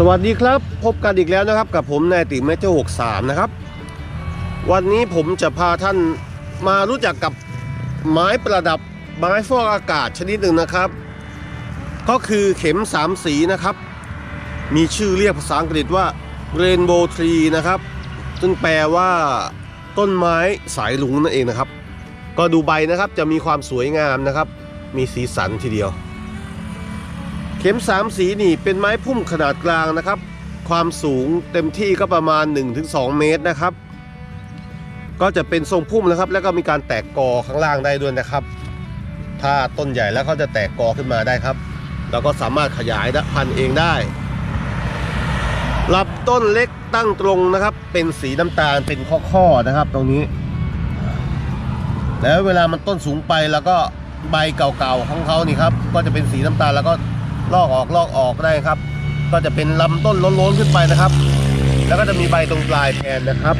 สวัสดีครับ พบกันอีกแล้วนะครับ กับผมนายติเมเจอร์หกสามนะครับ วันนี้ผมจะพาท่านมารู้จักกับไม้ประดับไม้ฟอกอากาศชนิดหนึ่งนะครับ ก็คือเข็มสามสีนะครับ มีชื่อเรียกภาษาอังกฤษว่า Rainbow Tree นะครับซึ่งแปลว่าต้นไม้สายลุงนั่นเองนะครับ ก็ดูใบนะครับจะมีความสวยงามนะครับ มีสีสันทีเดียว เข็มสามสีนี่เป็นไม้พุ่มขนาดกลางนะครับ ความสูงเต็มที่ก็ประมาณ 1-2 เมตรนะครับ ก็จะเป็นทรงพุ่มนะครับ แล้วก็มีการแตกกอข้างล่างได้ด้วยนะครับ ถ้าต้นใหญ่แล้วเขาจะแตกกอขึ้นมาได้ครับเราก็สามารถขยายพันธุ์เองได้ลำต้นเล็กตั้งตรงนะครับ เป็นสีน้ำตาลเป็นข้อๆนะครับ ตรงนี้ แล้วเวลามันต้นสูงไปแล้วก็ใบเก่าๆของเขานี่ครับ ก็จะเป็นสีน้ำตาลแล้วก็ ลอกออกลอกออกได้ครับ ก็จะเป็นลำต้นล้นๆขึ้นไปนะครับ แล้วก็จะมีใบตรงปลายแทนนะครับ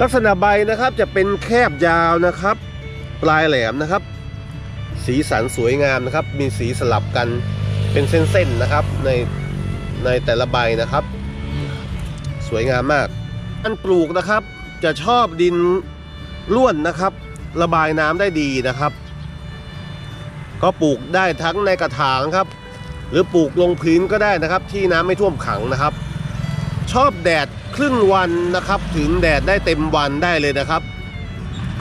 ลักษณะใบนะครับจะเป็นแคบยาวนะครับ ปลายแหลมนะครับ สีสันสวยงามนะครับ มีสีสลับกันเป็นเส้นๆนะครับในในแต่ละใบนะครับ สวยงามมากอันปลูกนะครับจะชอบดินร่วนนะครับ ระบายน้ำได้ดีนะครับ ก็ปลูกได้ทั้งในกระถางครับ หรือปลูกลงพื้นก็ได้นะครับ ที่น้ำไม่ท่วมขังนะครับ ชอบแดดครึ่งวันนะครับ ถึงแดดได้เต็มวันได้เลยนะครับ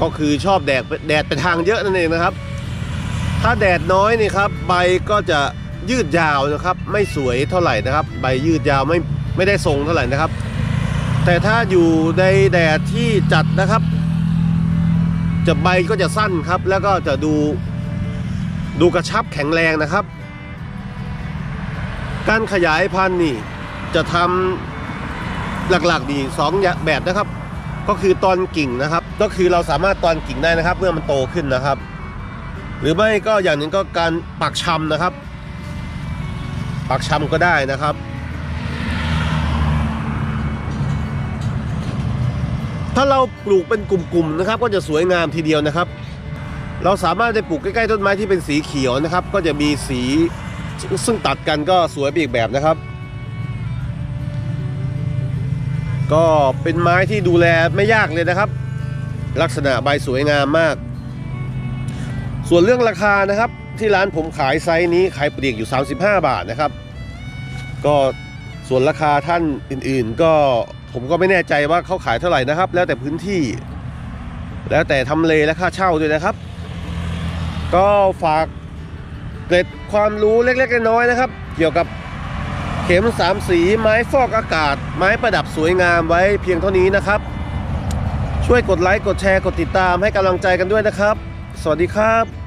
ก็คือชอบแดดแดดไปทางเยอะนั่นเองนะครับ ถ้าแดดน้อยนี่ครับใบก็จะยืดยาวนะครับ ไม่สวยเท่าไหร่นะครับ ใบยืดยาวไม่ไม่ได้ทรงเท่าไหร่นะครับ แต่ถ้าอยู่ในแดดที่จัดนะครับ จะใบก็จะสั้นครับ แล้วก็จะดู ดูกระชับแข็งแรงนะครับ การขยายพันธุ์นี่จะทำหลักๆดีสองแบบนะครับ ก็คือตอนกิ่งนะครับ ก็คือเราสามารถตอนกิ่งได้นะครับ เมื่อมันโตขึ้นนะครับ หรือไม่ก็อย่างหนึ่งก็การปักชำนะครับ ปักชำก็ได้นะครับ ถ้าเราปลูกเป็นกลุ่มๆนะครับ ก็จะสวยงามทีเดียวนะครับ เราสามารถได้ปลูกใกล้ๆต้นไม้ที่เป็นสีเขียวนะครับ ก็จะมีสีซึ่งตัดกันก็สวยไปอีกแบบนะครับ ก็เป็นไม้ที่ดูแลไม่ยากเลยนะครับ ลักษณะใบสวยงามมาก ส่วนเรื่องราคานะครับ ที่ร้านผมขายไซส์นี้ขายปลีกอยู่ 35 บาทนะครับ ก็ส่วนราคาท่านอื่นๆ ก็ผมก็ไม่แน่ใจว่าเขาขายเท่าไหร่นะครับ แล้วแต่พื้นที่ แล้วแต่ทำเลและค่าเช่าด้วยนะครับ ก็ฝากเกร็ดความรู้เล็กๆน้อยๆนะครับ เกี่ยวกับเข็มสามสีไม้ฟอกอากาศ ไม้ประดับสวยงามไว้เพียงเท่านี้นะครับ ช่วยกดไลค์กดแชร์กดติดตามให้กำลังใจกันด้วยนะครับ สวัสดีครับ